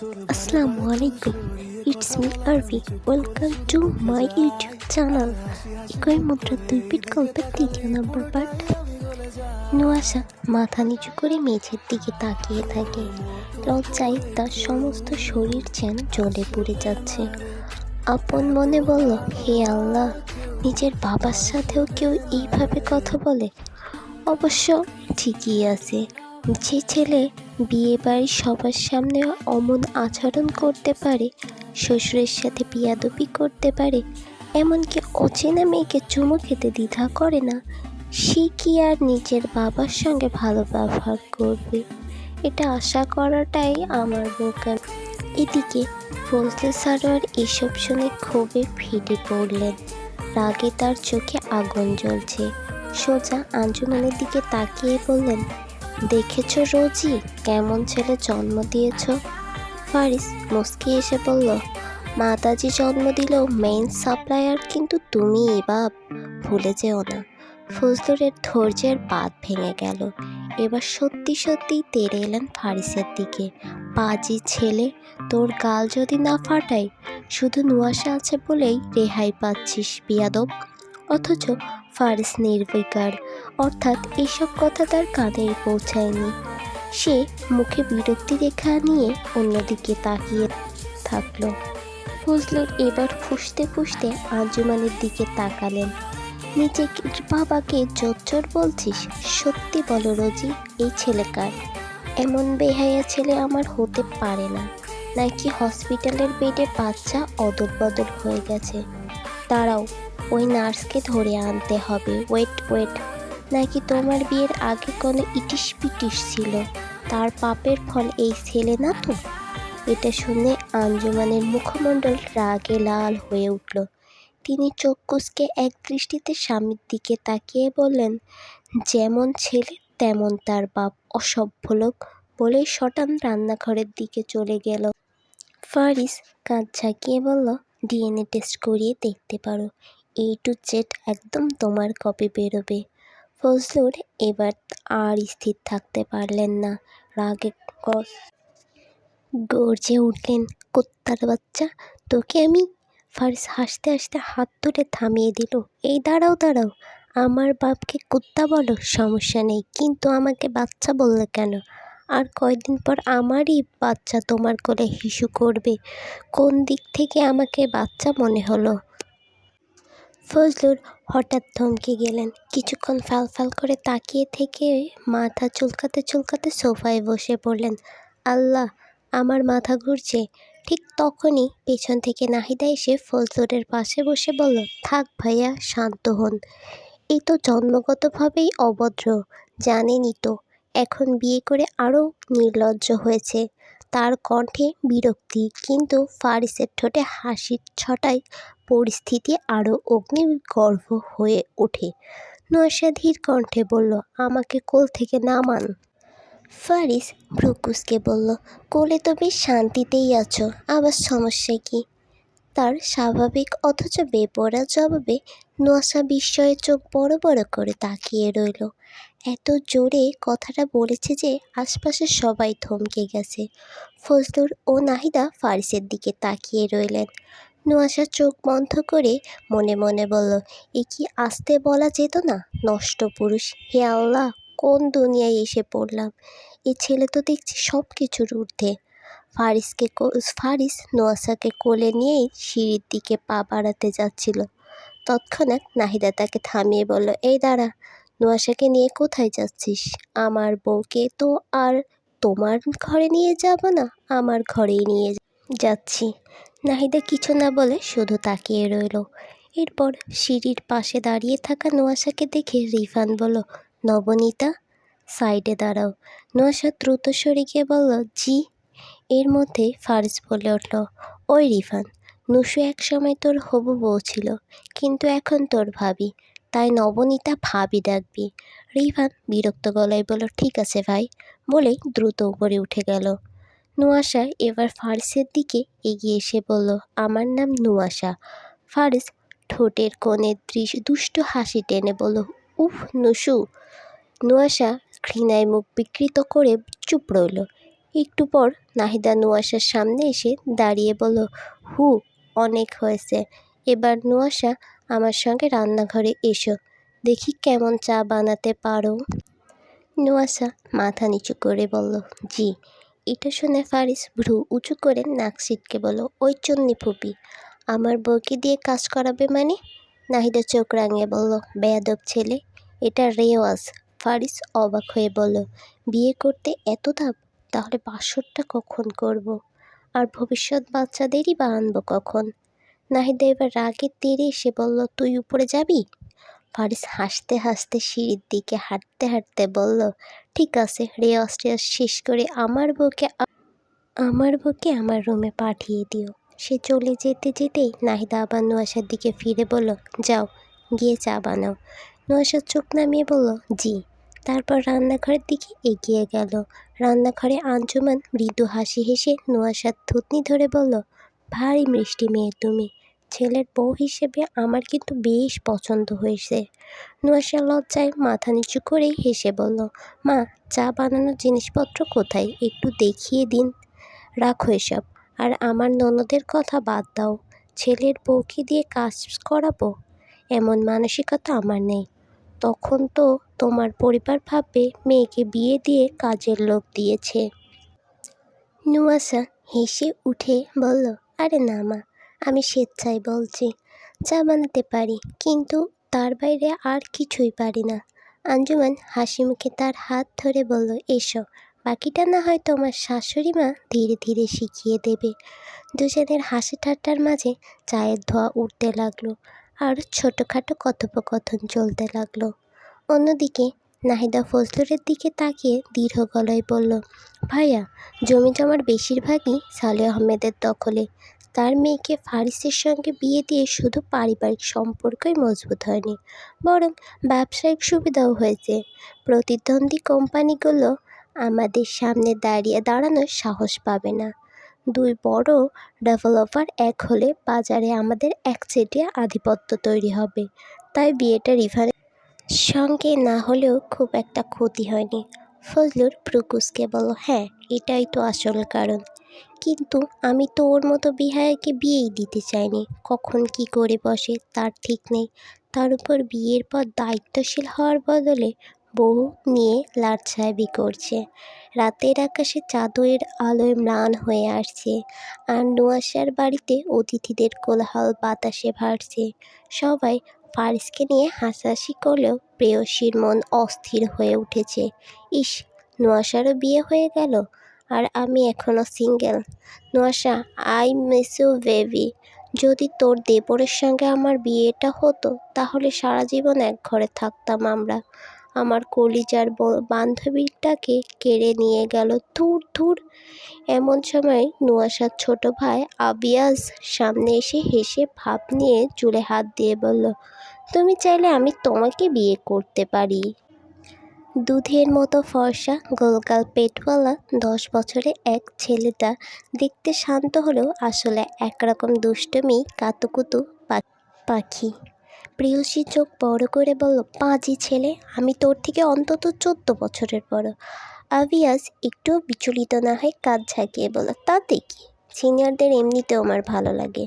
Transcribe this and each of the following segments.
আসসালামু আলাইকুম। It's me Arbi welcome to my YouTube channel একই মুদ্রা দুই পিট গল্পের দ্বিতীয় নম্বর পার্ট নুয়াশা মাথা নিচু করে মেঝের দিকে তাকিয়ে থাকে। লজ্জায় তার সমস্ত শরীর যেন জলে পুড়ে যাচ্ছে। আপন মনে বলল, হে আল্লাহ, নিজের বাবার সাথেও কেউ এইভাবে কথা বলে? অবশ্য ঠিকই আছে। যে ছেলে বিয়ে বাড়ির সবার সামনে অমন আচরণ করতে পারে, শ্বশুরের সাথে বিয়াদবি করতে পারে, এমনকি অচেনা মেয়েকে চুমু খেতে দ্বিধা করে না, সে কি আর নিজের বাবার সঙ্গে ভালো ব্যবহার করবে? এটা আশা করাটাই আমার বোকার এদিকে ফজলে সারোয়ার এসব শুনে ক্ষোভে ফেটে পড়লেন। রাগে তার চোখে আগুন জ্বলছে। সোজা আঞ্জুমানের দিকে তাকিয়ে বললেন দেখেছ রোজি? কেমন ছেলে জন্ম দিয়েছ? ফারিস মুস্কি এসে বলল, মাতাজি জন্ম দিলেও মেইন সাপ্লায়ার কিন্তু তুমিই বাপ, ভুলে যেও না। ফজলুরের ধৈর্যের বাঁধ ভেঙে গেল। এবার সত্যি সত্যি তেড়ে এলেন ফারিসের দিকে। পাজি ছেলে, তোর গাল যদি না ফাটাই শুধু নুয়াশা আছে বলেই রেহাই পাচ্ছিস, বিয়াদব। অথচ ফারিস নির্বিকার। অর্থাৎ এসব কথা তার কানে পৌঁছায়নি। সে মুখে বিরক্তি রেখা নিয়ে অন্যদিকে তাকিয়ে থাকল। ফজলুর এবার ফুসতে ফুসতে আঞ্জুমানের দিকে তাকালেন। নিজে বাবাকে জোর বলছিস? সত্যি বলো রোজি, এই ছেলেকার এমন বেহাইয়া ছেলে আমার হতে পারে না। নাকি হসপিটালের বেডে বাচ্চা অদল বদল হয়ে গেছে? দাঁড়াও, ওই নার্সকে ধরে আনতে হবে। ওয়েট ওয়েট, নাকি তোমার বিয়ের আগে কোনো ইটিস পিটিস ছিল? তার পাপের ফল এই ছেলে না তো? এটা শুনে আঞ্জুমানের মুখমণ্ডল রাগে লাল হয়ে উঠল। তিনি কুচকে এক দৃষ্টিতে স্বামীর দিকে তাকিয়ে বললেন, যেমন ছেলে, তেমন তার বাপ, অসভ্য লোক, বলেই শটান রান্নাঘরের দিকে চলে গেল। ফারিস কাঁধ ঝাঁকিয়ে বলল ডিএনএ টেস্ট করিয়ে দেখতে পারো। এ টু জেড একদম তোমার কপি বেরোবে। ফজলুর, এবার আর স্থির থাকতে পারলেন না। রাগে গর্জে উঠলেন, কুত্তার বাচ্চা, তোকে আমি ফারিস হাসতে হাসতে হাত তুলে থামিয়ে দিল। এই দাঁড়াও দাঁড়াও। আমার বাপকে কুত্তা বলো, সমস্যা নেই। কিন্তু আমাকে বাচ্চা বললে কেন? আর কয়দিন পর আমারই বাচ্চা তোমার কোলে হিসু করবে। কোন দিক থেকে আমাকে বাচ্চা মনে হলো? ফজলুর হঠাৎ থমকে গেলেন। কিছুক্ষণ ফাল ফাল করে তাকিয়ে থেকে মাথা চুলকাতে চুলকাতে সোফায় বসে পড়লেন। আল্লাহ, আমার মাথা ঘুরছে। ঠিক তখনই পেছন থেকে নাহিদা এসে ফজলুরের পাশে বসে বলল, থাক ভাইয়া, শান্ত হন। এই তো জন্মগতভাবেই অভদ্র, জানেনই তো। এখন বিয়ে করে আরও নির্লজ্জ হয়েছে। তার কণ্ঠে বিরক্তি, কিন্তু ফারিসের ঠোঁটে হাসির ছটায় পরিস্থিতি আরও অগ্নিগর্ভ হয়ে ওঠে। নয়সা ধীর কণ্ঠে বলল, আমাকে কোল থেকে নামান। ফারিস ভ্রুকুসকে বলল, কোলে তো বেশ শান্তিতেই আছো, আবার সমস্যা কি? তার স্বাভাবিক অথচ বেপরা জবাবে নোয়াশা বিস্ময়ে চোখ বড় বড় করে তাকিয়ে রইল। এত জোরে কথাটা বলেছে যে আশপাশের সবাই থমকে গেছে। ফজলুর ও নাহিদা ফারিসের দিকে তাকিয়ে রইলেন। নোয়াশা চোখ বন্ধ করে মনে মনে বলল, এ কি আসতে বলা যেত না, নষ্ট পুরুষ? হে আল্লাহ, কোন দুনিয়ায় এসে পড়লাম? এ ছেলে তো দেখছি সব কিছুর ঊর্ধ্বে। ফারিসকে ফারিস নোয়াশাকে কোলে নিয়েই সিঁড়ির দিকে পা বাড়াতে যাচ্ছিল। তৎক্ষণাৎ নাহিদা তাকে থামিয়ে বলল, এই দাঁড়া নোয়াশাকে নিয়ে কোথায় যাচ্ছিস? আমার বউকে তো আর তোমার ঘরে নিয়ে যাব না, আমার ঘরেই নিয়ে যাচ্ছি। নাহিদা কিছু না বলে শুধু তাকিয়ে রইল। এরপর সিঁড়ির পাশে দাঁড়িয়ে থাকা নোয়াশাকে দেখে রিফান বলল, নবনীতা, সাইডে দাঁড়াও। নোয়াশা দ্রুত সরে গিয়ে বলল, জি? এর মধ্যে ফারিস বলে উঠল, ওই রিফান, নুসু এক সময় তোর হবু বউ ছিল, কিন্তু এখন তোর ভাবি, তাই নবনীতা ভাবি ডাকবি। রিফান বিরক্ত গলায় বলল, ঠিক আছে ভাই। বলেই দ্রুত উপরে উঠে গেল। নুয়াশা এবার ফারিসের দিকে এগিয়ে এসে বলল, আমার নাম নুয়াশা। ফারিস ঠোঁটের কোণে দৃশ, দুষ্ট হাসি টেনে বলল, উফ, নুসু। নুয়াশা ঘৃণায় মুখ বিকৃত করে চুপ রইল। একটু পর নাহিদা নুয়াশার সামনে এসে দাঁড়িয়ে বলল, হু, অনেক হয়েছে। এবার নুয়াশা, আমার সঙ্গে রান্নাঘরে এসো। দেখি কেমন চা বানাতে পারো? নুয়াশা মাথা নিচু করে বলল, জি। এটা শুনে ফারিস ভ্রু উঁচু করে নাক সিটকে বলল, ওই চন্নি ফুপি, আমার বউকে দিয়ে কাজ করাবে মানে? নাহিদা চোখ রাঙিয়ে বলল, বেয়াদব ছেলে, এটা রেওয়াজ। ফারিস অবাক হয়ে বলল, বিয়ে করতে এত ধাপ তাহলে বাসরটা কখন করব। আর ভবিষ্যৎ বাচ্চাদেরই বা আনব কখন? নাহিদা এবার রাগের তীরে এসে বলল, তুই উপরে যাবি? ফারিস হাসতে হাসতে সিঁড়ির দিকে হাঁটতে হাঁটতে বলল, ঠিক আছে রেওয়াজ টেওয়াজ শেষ করে আমার বউকে আমার বউকে আমার রুমে পাঠিয়ে দিও। সে চলে যেতে যেতেই নাহিদা আবার নোয়াশার দিকে ফিরে বলল, যাও, গিয়ে চা বানাও। নোয়াশার চোখ নামিয়ে বলল, জি। তারপর রান্নাঘরের দিকে এগিয়ে গেল। রান্নাঘরে আঞ্জুমান মৃদু হাসি হেসে নোয়াশার থুতনি ধরে বলল, ভারী মিষ্টি মেয়ে তুমি। ছেলের বউ হিসেবে আমার কিন্তু বেশ পছন্দ হয়েছে। নোয়াশা লজ্জায় মাথা নিচু করেই হেসে বলল, মা, চা বানানোর জিনিসপত্র কোথায়? একটু দেখিয়ে দিন। রাখো এসব। আর আমার ননদের কথা বাদ দাও। ছেলের বউকে দিয়ে কাজ করাবো? এমন মানসিকতা আমার নেই। তখন তো তোমার পরিবার ভাববে মেয়েকে বিয়ে দিয়ে কাজের লোক দিয়েছে। নুয়াশা হেসে উঠে বলল, আরে না মা, আমি স্বেচ্ছায় বলছি চা বানাতে পারি, কিন্তু তার বাইরে আর কিছুই পারি না। আঞ্জুমান হাসি মুখে তার হাত ধরে বলল, এসো, বাকিটা না হয় তোমার শাশুড়ি মা ধীরে ধীরে শিখিয়ে দেবে। দুজনের হাসি ঠাট্টার মাঝে চায়ের ধোয়া উঠতে লাগল। আর ছোটোখাটো কথোপকথন চলতে লাগল। অন্যদিকে নাহিদা ফজলুরের দিকে তাকিয়ে দৃঢ় গলায় বলল, ভাইয়া, জমি জমার বেশিরভাগই সালে আহমেদের দখলে। তার মেয়েকে ফারিসের সঙ্গে বিয়ে দিয়ে শুধু পারিবারিক সম্পর্কই মজবুত হয়নি, বরং ব্যবসায়িক সুবিধাও হয়েছে। প্রতিদ্বন্দ্বী কোম্পানিগুলো আমাদের সামনে দাঁড়িয়ে দাঁড়ানোর সাহস পাবে না। দুই বড় ডেভেলপার এক হলে বাজারে আমাদের একচেটিয়া আধিপত্য তৈরি হবে। তাই বিয়েটা রিভানের সঙ্গে না হলেও খুব একটা ক্ষতি হয়নি। ফজলুর প্রকুশকে বলো হ্যাঁ এটাই তো আসল কারণ। কিন্তু আমি তো ওর মতো বিহায়াকে বিয়েই দিতে চাইনি। কখন কি করে বসে, তার ঠিক নেই। তার উপর বিয়ের পর দায়িত্বশীল হওয়ার বদলে বউ নিয়ে লাটসাহেবি করছে। রাতের আকাশে চাঁদের আলোয় ম্লান হয়ে আসছে আর নোয়াশার বাড়িতে অতিথিদের কোলাহল বাতাসে ভাসছে। সবাই ফারিসকে নিয়ে হাসাহাসি করলেও প্রেয়সীর মন অস্থির হয়ে উঠেছে। ইস নোয়াশারও বিয়ে হয়ে গেল আর আমি এখনও সিঙ্গেল। নোয়াশা আই মিস ইউ বেবি। যদি তোর দেবরের সঙ্গে আমার বিয়েটা হতো, তাহলে সারা জীবন এক ঘরে থাকতাম আমরা। আমার কলিজার বান্ধবীটাকে কেড়ে নিয়ে গেল। ধুর ধুর। এমন সময় নুয়াশার ছোট ভাই আবিয়াজ সামনে এসে হেসে ভাব নিয়ে চুলে হাত দিয়ে বলল, তুমি চাইলে আমি তোমাকে বিয়ে করতে পারি। দুধের মতো ফর্সা গোলগাল পেটওয়ালা দশ বছরে এক ছেলেটা দেখতে শান্ত হলেও আসলে একরকম দুষ্টমি, কাতুকুতু পাখি। প্রিয়সী চোখ বড় করে বলল পাঁচই ছেলে, আমি তোর থেকে অন্তত চোদ্দ বছরের বড়। আবিয়াস একটু বিচলিত না হয় কাজ ঝাঁকিয়ে বলল, তাতে কি? সিনিয়রদের এমনিতেও আমার ভালো লাগে।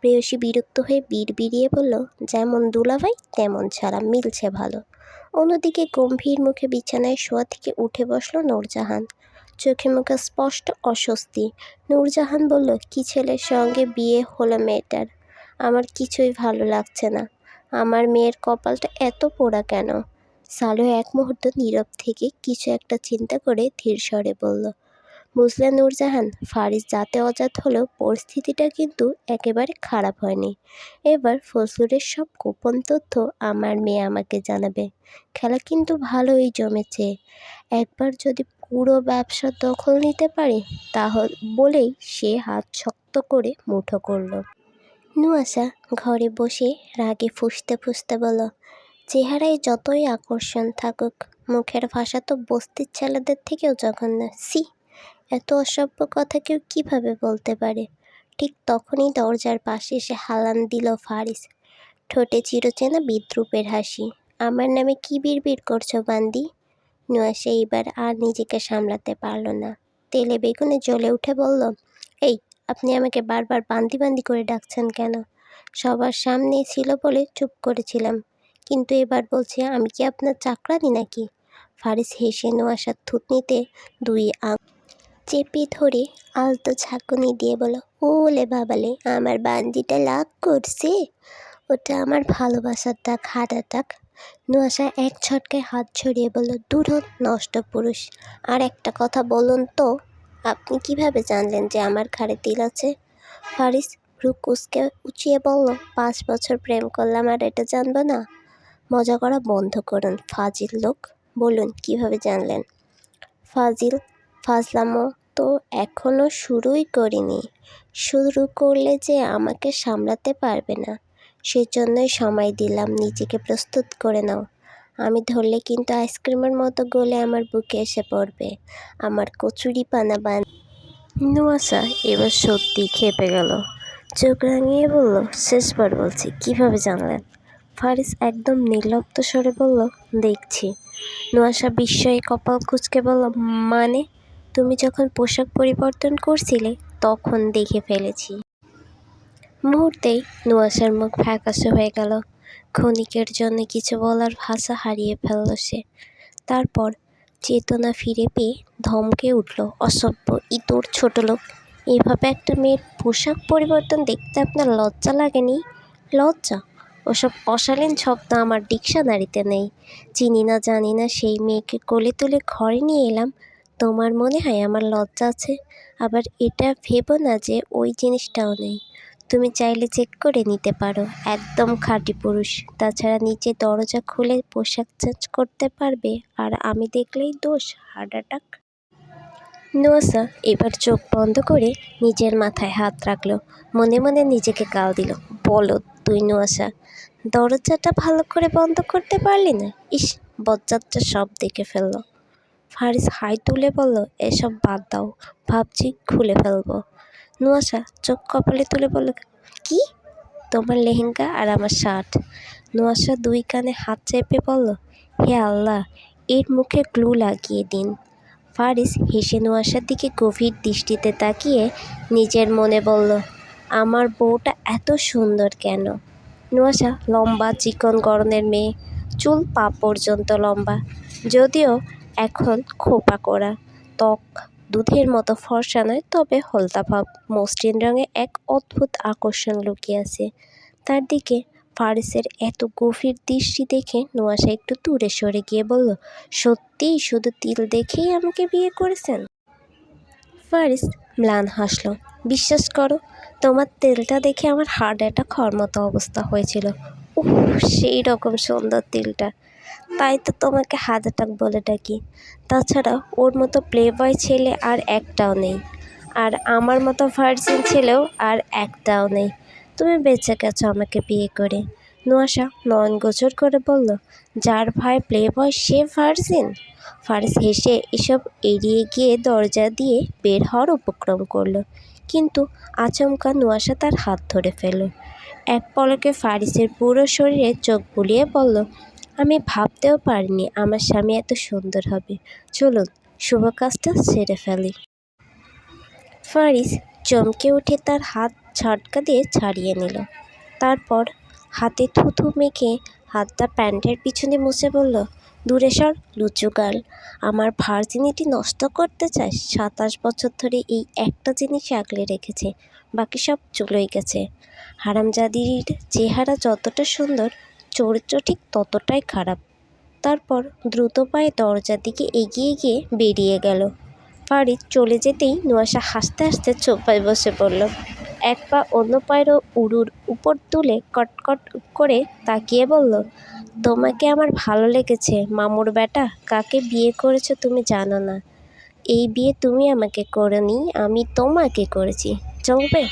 প্রেয়সী বিরক্ত হয়ে বিড় বিড়িয়ে বলল, যেমন দুলাভাই, তেমন ছাড়া মিলছে ভালো। অন্যদিকে গম্ভীর মুখে বিছানায় শোয়া থেকে উঠে বসল নূরজাহান। চোখে মুখে স্পষ্ট অস্বস্তি। নূরজাহান বলল, কি ছেলের সঙ্গে বিয়ে হলো মেয়েটার? আমার কিছুই ভালো লাগছে না। আমার মেয়ের কপালটা এত পোড়া কেন? সালো এক মুহূর্ত নীরব থেকে কিছু একটা চিন্তা করে ধীর স্বরে বলল বুঝলে নূরজাহান ফারিস যাতে অজাত হলেও পরিস্থিতিটা কিন্তু একেবারে খারাপ হয়নি। এবার ফজলুরের সব গোপন তথ্য আমার মেয়ে আমাকে জানাবে। খেলা কিন্তু ভালোই জমেছে। একবার যদি পুরো ব্যবসার দখল নিতে পারে, তাহলে বলেই সে হাত শক্ত করে মুঠো করল। নুয়াশা ঘরে বসে রাগে ফুসতে ফুসতে বলল, চেহারায় যতই আকর্ষণ থাকুক, মুখের ভাষা তো বস্তির ছেলেদের থেকেও জঘন্য। সি এত অসভ্য কথা কেউ কীভাবে বলতে পারে? ঠিক তখনই দরজার পাশে এসে হালান দিল ফারিস। ঠোঁটে চিরচেনা বিদ্রুপের হাসি। আমার নামে কি বিড়বিড় করছ, বান্দি? নুয়াশা এইবার আর নিজেকে সামলাতে পারল না। তেলে বেগুনে জ্বলে উঠে বলল আপনি আমাকে বারবার বান্দি বান্দি করে ডাকছেন কেন? সবার সামনে ছিল বলে চুপ করেছিলাম। কিন্তু এবার বলছে, আমি কি আপনার চাকরানি নাকি? ফারিস হেসে নোয়াশার থুতনিতে দুই আং চেপে ধরে আলতো ঝাঁকুনি দিয়ে বলল, ওলে বাবালে, আমার বান্দিটা লাভ করছে। ওটা আমার ভালোবাসার ডাক হার্ট অ্যাটাক নোয়াশা এক ছটকায় হাত ছড়িয়ে বলল দূর নষ্ট পুরুষ। আর একটা কথা বলুন তো। আপনি কীভাবে জানলেন যে আমার ঘাড়ে তিল আছে? ফারিস ভ্রু কুসকে উঁচিয়ে বলল, পাঁচ বছর প্রেম করলাম আর এটা জানব না? মজা করা বন্ধ করুন, ফাজিল লোক। বলুন, কীভাবে জানলেন? ফাজিল, ফাজলামো তো এখনও শুরুই করিনি। শুরু করলে যে আমাকে সামলাতে পারবে না, সেজন্যই সময় দিলাম, নিজেকে প্রস্তুত করে নাও। আমি ধরলে কিন্তু আইসক্রিমের মতো গলে আমার বুকে এসে পড়বে। আমার কচুরি পানা বান নোয়াশা এবার সত্যি খেপে গেল। চোখ রাঙিয়ে বলল, শেষবার বলছি, কীভাবে জানলেন? ফারিস একদম নির্লপ্ত স্বরে বলল, দেখছি। নোয়াশা বিস্ময়ে কপাল কুচকে বলল মানে? তুমি যখন পোশাক পরিবর্তন করছিলে, তখন দেখে ফেলেছি। মুহূর্তেই নোয়াশার মুখ ফ্যাকাশে হয়ে গেল। ক্ষণিকের জন্য কিছু বলার ভাষা হারিয়ে ফেলল সে। তারপর চেতনা ফিরে পেয়ে ধমকে উঠল, অসভ্য, ইতর ছোট লোক। এভাবে একটা মেয়ের পোশাক পরিবর্তন দেখতে আপনার লজ্জা লাগেনি? লজ্জা? ওসব অশালীন শব্দ আমার ডিকশনারিতে নেই। চিনি না, জানি না সেই মেয়েকে কোলে তুলে ঘরে নিয়ে এলাম। তোমার মনে হয় আমার লজ্জা আছে? আবার এটা ভেবো না যে ওই জিনিসটাও নেই। তুমি চাইলে চেক করে নিতে পারো। একদম খাঁটি পুরুষ। তাছাড়া নিচে দরজা খুলে পোশাক চেঞ্জ করতে পারবে। আর আমি দেখলেই দোষ, হার্ট অ্যাটাক। নোসা এবার চোখ বন্ধ করে নিজের মাথায় হাত রাখল। মনে মনে নিজেকে গাল দিল। বলো, তুই নোয়াশা দরজাটা ভালো করে বন্ধ করতে পারলি না? ইস, বজ্জাতটা সব দেখে ফেলল। ফারিস হাই তুলে বলল, এসব বাদ দাও। ভাবছি খুলে ফেলব। নোয়াশা চোখ কপালে তুলে বলল, কি? তোমার লেহেঙ্গা আর আমার শার্ট? নোয়াশা দুই কানে হাত চেপে বলল, হে আল্লাহ, এর মুখে গ্লু লাগিয়ে দিন। ফারিস হেসে নুয়াশার দিকে গভীর দৃষ্টিতে তাকিয়ে নিজের মনে বলল, আমার বউটা এত সুন্দর কেন? নুয়াশা লম্বা চিকন গরনের মেয়ে, চুল পা পর্যন্ত লম্বা, যদিও এখন খোপা করা, ত্বক দুধের মতো ফর্সা নয়, তবে হলদা ভাব মসৃণ রঙে এক অদ্ভুত আকর্ষণ লুকিয়ে আছে। তার দিকে ফারিসের এত গভীর দৃষ্টি দেখে নোয়াশা একটু দূরে সরে গিয়ে বলল, সত্যিই শুধু তিল দেখেই আমাকে বিয়ে করেছেন? ফারিস ম্লান হাসল, বিশ্বাস করো, তোমার তেলটা দেখে আমার হার্ট অ্যাটাক হওয়ার মতো অবস্থা হয়েছিল। উফ, সেই রকম সুন্দর তিলটা। তাই তো তোমাকে হার্ট অ্যাটাক বলে ডাকি। তাছাড়া ওর মতো প্লে বয় ছেলে আর একটাও নেই। আর আমার মতো ভার্জিন ছেলেও আর একটাও নেই। তুমি বেঁচে গেছো আমাকে বিয়ে করে। নোয়াশা নয়ন গোচর করে বলল, যার ভাই প্লে বয় সে ভার্জিন ফারিস হেসে এসব এড়িয়ে গিয়ে দরজা দিয়ে বের হওয়ার উপক্রম করল। কিন্তু আচমকা নোয়াশা তার হাত ধরে ফেলল। এক পলকে ফারিসের পুরো শরীরে চোখ বুলিয়ে বলল আমি ভাবতেও পারিনি আমার স্বামী এত সুন্দর হবে। চলুন, শুভ কাজটা সেরে ফেলি। ফারিস চমকে উঠে তার হাত ঝটকা দিয়ে ছাড়িয়ে নিল। তারপর হাতে থুথু মেখে হাতটা প্যান্টের পিছনে মুছে বলল, দূরে সর, লুচু গাল। আমার ভার্জিনিটি নষ্ট করতে চাস সাতাশ বছর ধরে এই একটা জিনিস আগলে রেখেছে, বাকি সব চলেই গেছে। হারামজাদির চেহারা যতটা সুন্দর চরিত্র ঠিক ততটাই খারাপ। তারপর দ্রুত পায়ে দরজার দিকে এগিয়ে গিয়ে বেরিয়ে গেল। ফারিদ চলে যেতেই নোয়াশা হাসতে হাসতে চোপায় বসে পড়ল। এক পা অন্য পায়েরও উড়ুর উপর তুলে কটকট করে তাকিয়ে বলল, তোমাকে আমার ভালো লেগেছে, মামুর বেটা। কাকে বিয়ে করেছ তুমি জানো না। এই বিয়ে তুমি আমাকে করনি, আমি তোমাকে করেছি। চলবে?